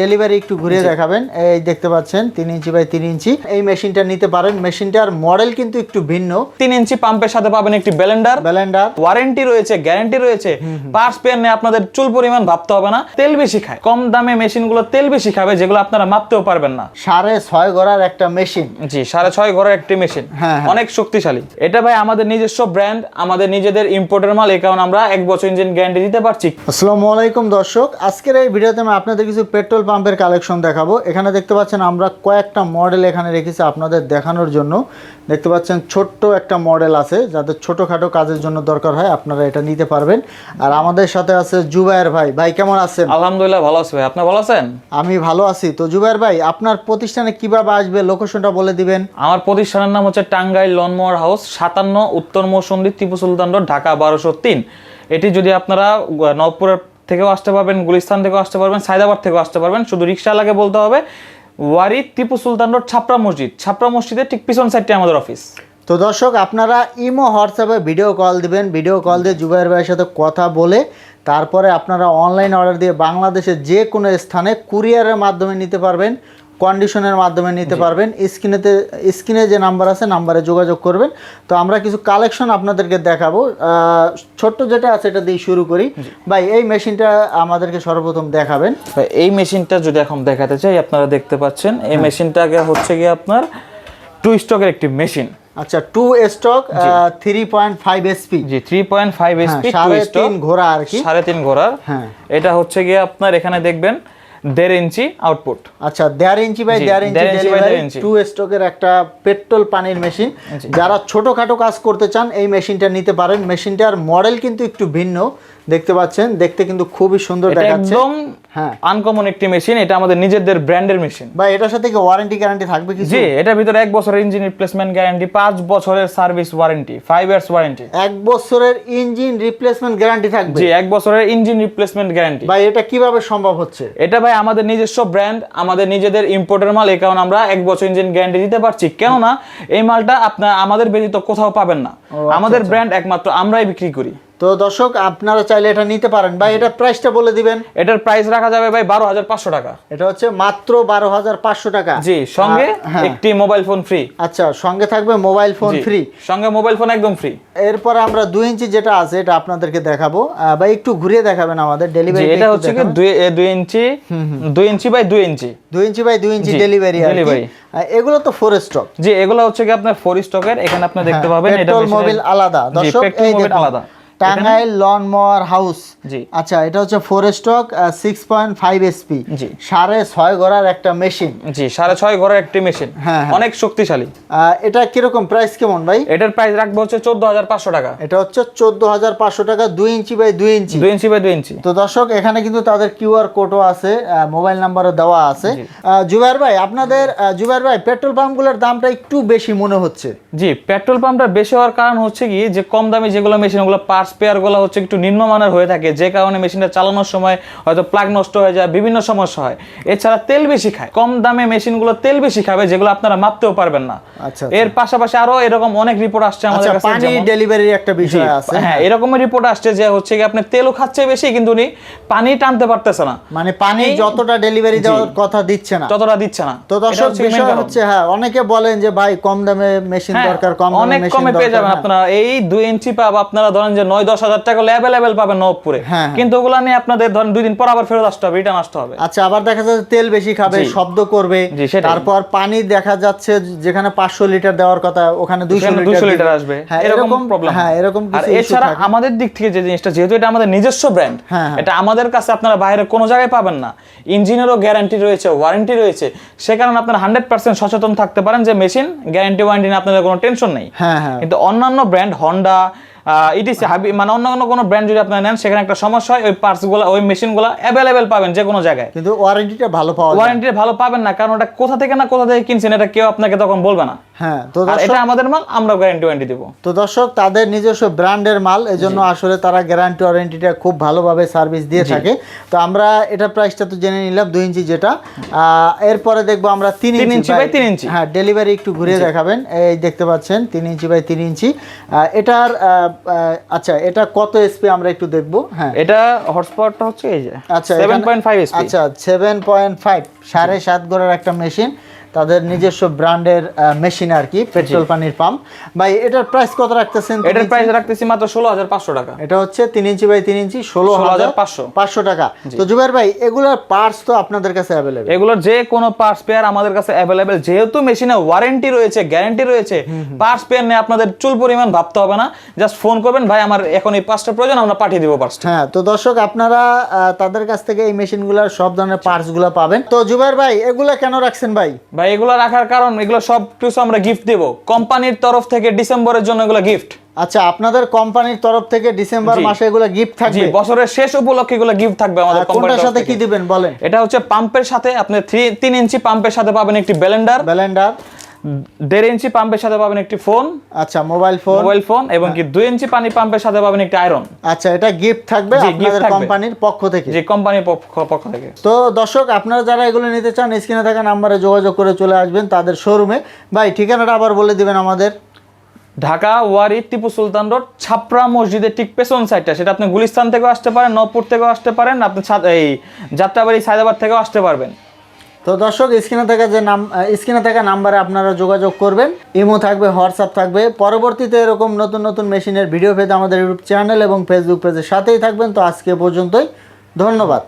Delivery একটু ঘুরিয়ে দেখাবেন। এই দেখতে পাচ্ছেন তিন ইঞ্চি বাই তিন ইঞ্চি। এই মেশিনটা নিতে পারেন। মেশিনটার মডেল কিন্তু একটু ভিন্ন। তিন ইঞ্চি পাম্পের সাথে পাবেন একটি ব্যালেন্ডার ব্যালেন্ডার ওয়ারেন্টি রয়েছে গ্যারেন্টি রয়েছে। পার্স পেয়ার নিয়ে আপনাদের চুল পরিমাণ ভাবতে হবে না। তেল বেশি খায়। কম দামে মেশিনগুলো তেল বেশি খাবে যেগুলো আপনারা মাপতেও পারবেন না। সাড়ে ছয় গড়ার একটা মেশিন জি সাড়ে ছয় ঘরের একটি মেশিন হ্যাঁ, হ্যাঁ। অনেক শক্তিশালী। এটা ভাই আমাদের নিজস্ব ব্র্যান্ড আমাদের নিজেদের ইম্পোর্টের মাল এই কারণে আমরা এক বছর ইঞ্জিন গ্যারান্টি দিতে পারছি। আসসালামু আলাইকুম দর্শক। আজকের এই ভিডিওতে আমি আপনাদের কিছু পেট্রোল পাম্পের কালেকশন দেখাবো। এখানে দেখতে পাচ্ছেন আমরা কয়েকটা মডেল এখানে রেখেছি আপনাদের দেখানোর জন্য। দেখতে পাচ্ছেন ছোট্ট একটা মডেল আছে যাদের ছোটোখাটো কাজের জন্য দরকার হয় আপনারা এটা নিতে পারবেন। আর আমাদের সাথে আছে জুবায়ের ভাই। ভাই কেমন আছেন? আলহামদুলিল্লাহ ভালো আছে ভাই। আপনি ভালো আছেন? আমি ভালো আছি। তো জুবায়ের ভাই আপনার প্রতিষ্ঠানে কীভাবে আসবে লোকেশনটা বলে দিবেন? আমার প্রতিষ্ঠানের নাম হচ্ছে টাঙ্গাইল লনমোয়ার হাউস সাতান্ন উত্তর মৌসুন্দি টিপু সুলতান রোড ঢাকা বারোশো তিন। এটি যদি আপনারা নবপুরের থেকেও আসতে পারবেন, গুলিস্তান থেকেও আসতে পারবেন, সায়দাবাদ থেকেও আসতে পারবেন। শুধু রিক্সা লাগে বলতে হবে ওয়ারি টিপু সুলতান রোড, ছাপড়া মসজিদ। ছাপড়া মসজিদের ঠিক পিছন সাইডটি আমাদের অফিস তো দর্শক, আপনারা ইমো হোয়াটসঅ্যাপে ভিডিও কল দিবেন। ভিডিও কল দিয়ে জুবাইর ভাইয়ের সাথে কথা বলে, তারপরে আপনারা অনলাইন অর্ডার দিয়ে বাংলাদেশের যে কোনো স্থানে কুরিয়ারের মাধ্যমে নিতে পারবেন। কন্ডিশনের মাধ্যমে নিতে পারবেন। স্ক্রিনেতে স্ক্রিনে যে নাম্বার আছে নাম্বারে যোগাযোগ করবেন। তো আমরা কিছু কালেকশন আপনাদেরকে দেখাবো। ছোট্ট যেটা আছে এটা দিয়ে শুরু করি। ভাই এই মেশিনটা আমাদেরকে সর্বপ্রথম দেখাবেন। এই মেশিনটা যদি এখন দেখাতে চাই আপনারা দেখতে পাচ্ছেন এই হ্যাঁ। মেশিনটাকে হচ্ছে গিয়ে আপনার টু স্টকের একটি মেশিন আচ্ছা two stroke three point five SP জি থ্রি পয়েন্ট ফাইভ এসপি হ্যাঁ, সাড়ে তিন ঘোড়া আর কি। সাড়ে তিন ঘোড়ার। হ্যাঁ। এটা হচ্ছে গিয়ে আপনার এখানে দেখবেন দেড় ইঞ্চি আউটপুট আচ্ছা দেড় ইঞ্চি বাই দেড় ইঞ্চি টু স্টকের একটা পেট্রোল পানির মেশিন যারা ছোটখাটো কাজ করতে চান এই মেশিনটা নিতে পারেন। মেশিনটার মডেল কিন্তু একটু ভিন্ন। দেখতে পাচ্ছেন দেখতে কিন্তু খুবই সুন্দর এটা দেখাচ্ছে। একদম হ্যাঁ। আনকমন একটি মেশিন এটা আমাদের নিজেদের ব্র্যান্ডের মেশিন ভাই এটার সাথে কি ওয়ারেন্টি গ্যারান্টি থাকবে কিছু? জি এটার ভিতরে এক বছরের ইঞ্জিন রিপ্লেসমেন্ট গ্যারান্টি পাঁচ বছরের service warranty five years warranty এক বছরের ইঞ্জিন রিপ্লেসমেন্ট গ্যারান্টি থাকবে? জি এক বছরের ইঞ্জিন রিপ্লেসমেন্ট গ্যারান্টি ভাই এটা কীভাবে সম্ভব হচ্ছে? এটা ভাই আমাদের নিজস্ব ব্র্যান্ড আমাদের নিজেদের ইম্পোর্টের মাল এই কারণে আমরা এক বছর ইঞ্জিন গ্যারান্টি দিতে পারছি। কেননা এই মালটা আপনার আমাদের ব্যতীত কোথাও পাবেন না। আচ্ছা, আমাদের ব্র্যান্ড একমাত্র আমরাই বিক্রি করি। তো দর্শক আপনারা চাইলে এটা নিতে পারেন। ভাই এটা প্রাইসটা বলে দিবেন। এটার প্রাইস রাখা যাবে ভাই বারো হাজার পাঁচশো টাকা। এটা হচ্ছে মাত্র বারো হাজার পাঁচশো টাকা। জি সঙ্গে হ্যাঁ। একটি মোবাইল ফোন ফ্রি আচ্ছা সঙ্গে থাকবে মোবাইল ফোন ফ্রি সঙ্গে মোবাইল ফোন একদম ফ্রি এরপরে আমরা দুই ইঞ্চি যেটা আছে এটা আপনাদেরকে দেখাবো। ভাই একটু ঘুরিয়ে দেখাবেন আমাদের ডেলিভারি এটা হচ্ছে কি দুই ইঞ্চি দুই ইঞ্চি বাই দুই ইঞ্চি। দুই ইঞ্চি বাই দুই ইঞ্চি ডেলিভারি ডেলিভারি। এগুলো তো ফোর স্টক জি এগুলো হচ্ছে কি আপনার ফোর স্টকের এখানে আপনি দেখতে পাবেন এটা মোবিল আলাদা। দর্শক এই আলাদা। Tangail lawn mower house. জি। আচ্ছা এটা হচ্ছে four stroke six point five SP জি। সাড়ে ছয় গড়ার একটা মেশিন জি সাড়ে ছয় ঘরের একটি মেশিন হ্যাঁ, হ্যাঁ। অনেক শক্তিশালী। এটা কীরকম প্রাইস কেমন ভাই? এটার প্রাইস রাখব হচ্ছে চোদ্দ হাজার পাঁচশো টাকা। এটা হচ্ছে চোদ্দ হাজার পাঁচশো টাকা দুই ইঞ্চি বাই দুই ইঞ্চি। দুই ইঞ্চি বাই দুই ইঞ্চি। তো দর্শক এখানে কিন্তু তাদের কিউআর কোডও আছে মোবাইল নাম্বারও দেওয়া আছে। জুবাইর ভাই আপনাদের জুবাইর ভাই পেট্রোল পাম্পগুলোর দামটা একটু বেশি মনে হচ্ছে। জি পেট্রোল পাম্পটা বেশি হওয়ার কারণ হচ্ছে কি যে কম দামি যেগুলো মেশিন ওগুলো পার্টস পেয়ারগুলো হচ্ছে একটু নিম্নমানের হয়ে থাকে যে কারণে মেশিনটা চালানোর সময় হয়তো প্লাগ নষ্ট হয়ে যায় বিভিন্ন সমস্যা হয়। এছাড়া তেল বেশি খায় কম দামে মেশিনগুলো তেল বেশি খাবে যেগুলো আপনারা মাপতেও পারবেন না। আচ্ছা এর পাশাপাশি আরও এরকম অনেক রিপোর্ট আসছে আমাদের আচ্ছা কাছে পানি ডেলিভারির একটা বিষয় আছে। হ্যাঁ এরকমের রিপোর্ট আসছে যে হচ্ছে কি আপনি তেলও খাচ্ছে বেশি কিন্তু উনি পানি টানতে পারতেছে না। মানে পানি যতটা ডেলিভারি দেওয়ার কথা দিচ্ছে না। ততটা দিচ্ছে না। তো দর্শক হচ্ছে বিষয় হচ্ছে হ্যাঁ অনেকে বলেন যে ভাই কম দামে মেশিন হ্যাঁ, দরকার কম অনেক কমে পেয়ে যাবেন হ্যাঁ। আপনারা। এই দুই ইঞ্চি পাব আপনারা ধরেন যে নয় দশ হাজার টাকা অ্যাভেলেবেল পাবেন নবপুরে। হ্যাঁ, হ্যাঁ। কিন্তু ওগুলা নিয়ে আপনাদের ধরেন দুই দিন পর আবার ফেরত আসতে হবে রিটার্ন আসতে হবে। আচ্ছা আবার দেখা যাচ্ছে তেল বেশি খাবে শব্দ করবে। তারপর পানি দেখা যাচ্ছে যেখানে পাঁচশো লিটার দেওয়ার কথা ওখানে দুইশো লিটার 200 লিটার দিবে। আসবে হ্যাঁ এরকম প্রবলেম হ্যাঁ। এরকম আর এছাড়া আমাদের দিক থেকে যে জিনিসটা যেহেতু এটা আমাদের নিজস্ব ব্র্যান্ড হ্যাঁ, হ্যাঁ। এটা আমাদের কাছে আপনারা বাইরে কোনো জায়গায় পাবেন না। ইঞ্জিনেরও গ্যারান্টি রয়েছে ওয়ারেন্টি রয়েছে। সে কারণে আপনারা হান্ড্রেড পার্সেন্ট সচেতন থাকতে পারেন যে মেশিন গ্যারান্টি ওয়ারেন্টি নিয়ে আপনাদের কোনো টেনশন নেই। হ্যাঁ হ্যাঁ। কিন্তু অন্যান্য ব্র্যান্ড হন্ডা ইটিসি হাবি মানে অন্য কোনো কোনো ব্র্যান্ড যদি আপনারা নেন সেখানে একটা সমস্যা হয় ওই পার্টসগুলো ওই মেশিনগুলো অ্যাভেলেবেল পাবেন যে কোনো জায়গায়। কিন্তু ওয়ারেন্টিটা ভালো পাওয়া যায়। ওয়ারেন্টি ভালো পাবেন না কারণ ওটা কোথা থেকে না কোথা থেকে কিনছেন এটা কেউ আপনাকে তখন বলবে না। হ্যাঁ তো এটা আমাদের মাল আমরা গ্যারান্টি ওয়ারেন্টি দেবো। তো দর্শক তাদের নিজস্ব ব্র্যান্ডের মাল এজন্য আসলে তারা গ্যারান্টি ওয়ারেন্টিটা খুব ভালোভাবে সার্ভিস দিয়ে থাকে। তো আমরা এটা প্রাইসটা তো জেনে নিলাম দুই ইঞ্চি যেটা। এরপরে দেখব আমরা তিন ইঞ্চি বাই তিন ইঞ্চি। হ্যাঁ ডেলিভারি একটু ঘুরিয়ে দেখাবেন। এই দেখতে পাচ্ছেন তিন ইঞ্চি বাই তিন ইঞ্চি। এটার আচ্ছা এটা কত এসপি আমরা একটু দেখব? হ্যাঁ। এটা হটস্পটটা হচ্ছে এই যে আচ্ছা সেভেন এখানে- পয়েন্ট ফাইভ এসপি আচ্ছা সেভেন পয়েন্ট ফাইভ সাড়ে সাত গড়ের একটা মেশিন তাদের নিজস্ব ব্র্যান্ডের মেশিন আর কি পেট্রোল পানির পাম্প ভাই এটার প্রাইস কত রাখতেছেন এটার প্রাইস রাখতেছি মাত্র ষোলো হাজার পাঁচশো টাকা। এটা হচ্ছে তিন ইঞ্চি বাই তিন ইঞ্চি ষোলো হাজার 16,500 পাঁচশো। টাকা। তো জুবাইর ভাই এগুলোর পার্টস তো আপনাদের কাছে অ্যাভেলেবেল এগুলোর যে কোনো পার্টস পেয়ার আমাদের কাছে অ্যাভেলেবেল যেহেতু মেশিনে ওয়ারেন্টি রয়েছে গ্যারান্টি রয়েছে পার্টস পেয়ার নিয়ে আপনাদের চুল পরিমাণ ভাবতে হবে না। জাস্ট ফোন করবেন ভাই আমার এখন এই পাঁচটা প্রয়োজন আমরা পাঠিয়ে দিব পার্টসটা হ্যাঁ তো দর্শক আপনারা তাদের কাছ থেকে এই মেশিনগুলোর সব ধরনের পার্টসগুলো পাবেন। তো জুবের ভাই এগুলা কেন রাখছেন ভাই? ভাই এগুলো রাখার কারণ এগুলো সব কিছু আমরা গিফট দেব। কোম্পানির তরফ থেকে ডিসেম্বরের জন্য এগুলো গিফট আচ্ছা আপনাদের কোম্পানির তরফ থেকে ডিসেম্বর মাসে এগুলো গিফট থাকবে? বছরের শেষ উপলক্ষে এগুলো গিফট থাকবে আমাদের কোম্পানির সাথে কি দিবেন বলেন। এটা হচ্ছে পাম্পের সাথে আপনি থ্রি তিন ইঞ্চি পাম্পের সাথে পাবেন একটি ব্যালেন্ডার ব্যালেন্ডার দেড় ইঞ্চি পাম্পের সাথে পাবেন একটি ফোন আচ্ছা মোবাইল ফোন। মোবাইল ফোন এবং কি দুই ইঞ্চি পানি পাম্পের সাথে পাবেন একটি আয়রন। আচ্ছা এটা গিফট থাকবে আপনাদের কোম্পানির পক্ষ থেকে। যে কোম্পানির পক্ষ থেকে। তো দর্শক আপনারা যারা এগুলো নিতে চান স্ক্রিনে থাকা নাম্বারে যোগাযোগ করে চলে আসবেন তাদের শোরুমে ভাই ঠিকানাটা আবার বলে দিবেন আমাদের। ঢাকা ওয়ারি টিপু সুলতান রোড ছাপড়া মসজিদের ঠিক পেছন সাইডটা সেটা আপনি গুলিস্তান থেকেও আসতে পারেন নবপুর থেকেও আসতে পারেন আপনি এই যাত্রাবাড়ি সায়দাবাদ থেকেও আসতে পারবেন। তো দর্শক, স্ক্রিনে থাকা যে নাম স্ক্রিনে থাকা নাম্বারে আপনারা যোগাযোগ করবেন। ইমো থাকবে, হোয়াটসঅ্যাপ থাকবে। পরবর্তীতে এরকম নতুন নতুন মেশিনের ভিডিও পেতে আমাদের ইউটিউব চ্যানেল এবং ফেসবুক পেজের সাথেই থাকবেন। তো আজকে পর্যন্তই। ধন্যবাদ।